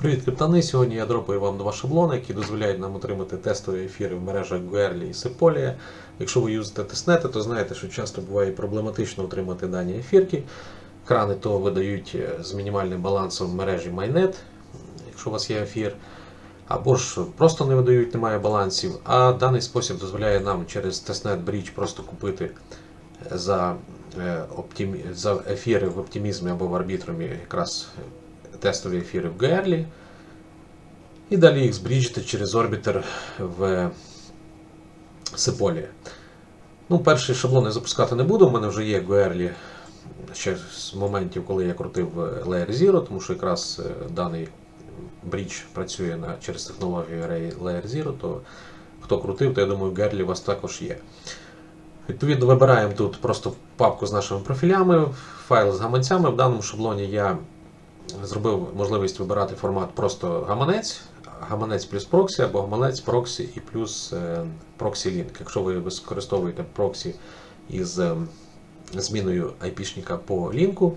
Привіт, криптани! Сьогодні я дропаю вам два шаблони, які дозволяють нам отримати тестові ефіри в мережах Guerli і Sepolia. Якщо ви юзите тестнети, то знаєте, що часто буває проблематично отримати дані ефірки. Крани то видають е, з мінімальним балансом в мережі Mainnet, якщо у вас є ефір, або ж просто не видають, немає балансів. А даний спосіб дозволяє нам через тестнет Bridge просто купити за, е, за ефіри в оптимізмі або в арбітромі якраз тестові ефіри в Герлі. І далі їх збріджити через орбітер в Sepolia. Ну, перший шаблон запускати не буду, у мене вже є Guerli ще з моментів, коли я крутив Layer Zero, тому що якраз е, даний брідж працює на, через технологію Ray- Layer Zero, то хто крутив, то я думаю, Guerli у вас також є. Відповідно, вибираємо тут просто папку з нашими профілями, файл з гаманцями. В даному шаблоні я зробив можливість вибирати формат просто гаманець, гаманець плюс проксі або гаманець проксі і плюс е, проксі лінк. Якщо ви використовуєте проксі із е, зміною IP-шника по лінку,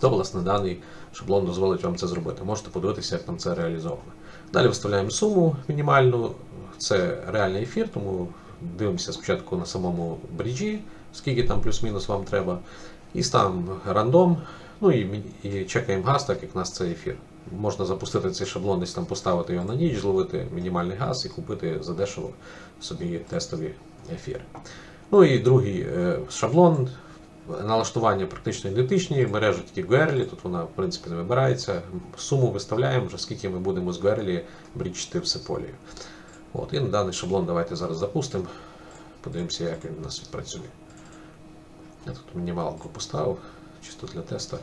то власне даний шаблон дозволить вам це зробити. Можете подивитися, як там це реалізовано. Далі виставляємо суму мінімальну, це реальний ефір, тому дивимося спочатку на самому бріджі, скільки там плюс-мінус вам треба, і ставимо рандом. Ну і, і чекаємо газ, так як у нас це ефір. Можна запустити цей шаблон, десь там поставити його на ніч, зловити мінімальний газ і купити задешево собі тестові ефіри. Ну і другий е, шаблон. Налаштування практично ідентичні, мережа тільки Guerli, тут вона в принципі не вибирається. Суму виставляємо, вже скільки ми будемо з Guerli брічити в Sepolia. От, і на даний шаблон давайте зараз запустимо. Подивимося, як він у нас відпрацює. Я тут мінімалку поставив, чисто для теста.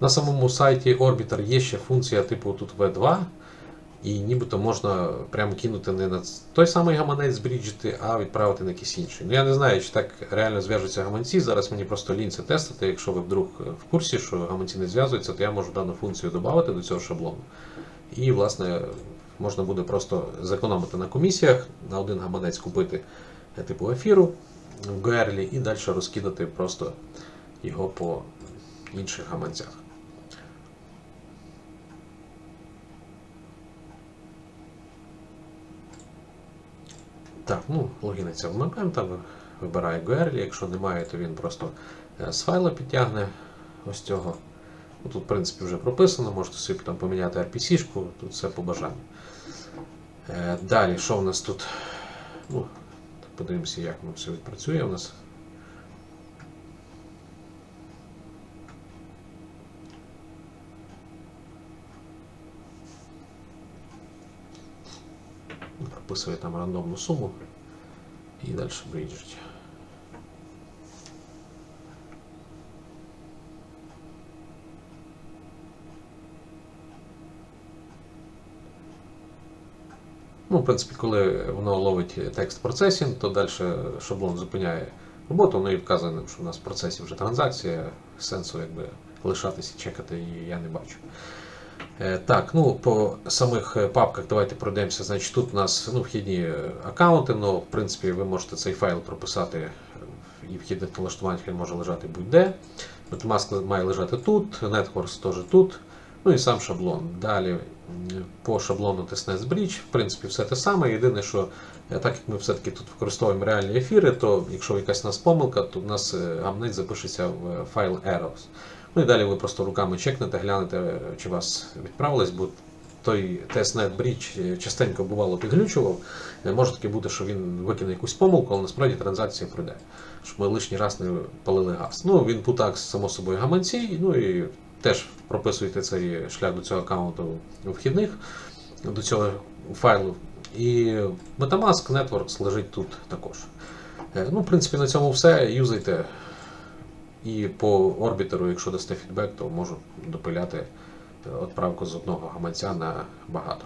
На самому сайті Orbiter є ще функція типу тут V2, і нібито можна прямо кинути не на той самий гаманець збріджити, а відправити на якийсь інший. Ну я не знаю, чи так реально зв'яжуться гаманці. Зараз мені просто лінь це тестити. Якщо ви вдруг в курсі, що гаманці не зв'язуються, то я можу дану функцію додати до цього шаблону. І, власне, можна буде просто зекономити на комісіях, на один гаманець купити е, типу ефіру в Герлі і далі розкидати просто його по інших гаманцях. Так, ну, логіниться вмикаємо, там вибирає GURL, якщо немає, то він просто е, з файла підтягне ось цього. Тут, в принципі, вже прописано, можете собі там поміняти RPC-шку, тут все по бажанню. Е, Далі, що в нас тут? Ну, подивимося, як воно все відпрацює у нас. Прописує там рандомну суму і далі бріджить. Ну, в принципі, коли воно ловить текст процесінг, то далі шаблон зупиняє роботу, ну і вказано, що у нас в процесі вже транзакція, сенсу якби лишатися чекати її я не бачу. Е, Так, ну по самих е, папках давайте пройдемося. Значить, тут у нас ну, вхідні аккаунти, але в принципі ви можете цей файл прописати і в вхідних налаштуваннях він може лежати будь-де. Metamask має лежати тут, Networks теж тут. Ну і сам шаблон. Далі по шаблону Testnet Bridge, в принципі, все те саме. Єдине, що е, так як ми все-таки тут використовуємо реальні ефіри, то якщо якась у нас помилка, то в нас е, гамнець запишеться в е, файл errors. Ну і далі ви просто руками чекнете, глянете, е, чи вас відправилось, бо той testnet bridge е, частенько бувало підглючував. Е, Може таки бути, що він викине якусь помилку, але насправді транзакція пройде. Щоб ми лишній раз не палили газ. Ну, він путак, само собою, гаманці, ну і теж прописуєте цей шлях до цього аккаунту вхідних, до цього файлу. І Metamask Networks лежить тут також. Е, Ну, в принципі, на цьому все. Юзайте. І по орбітеру, якщо дасте фідбек, то можу допиляти е, відправку з одного гаманця на багато.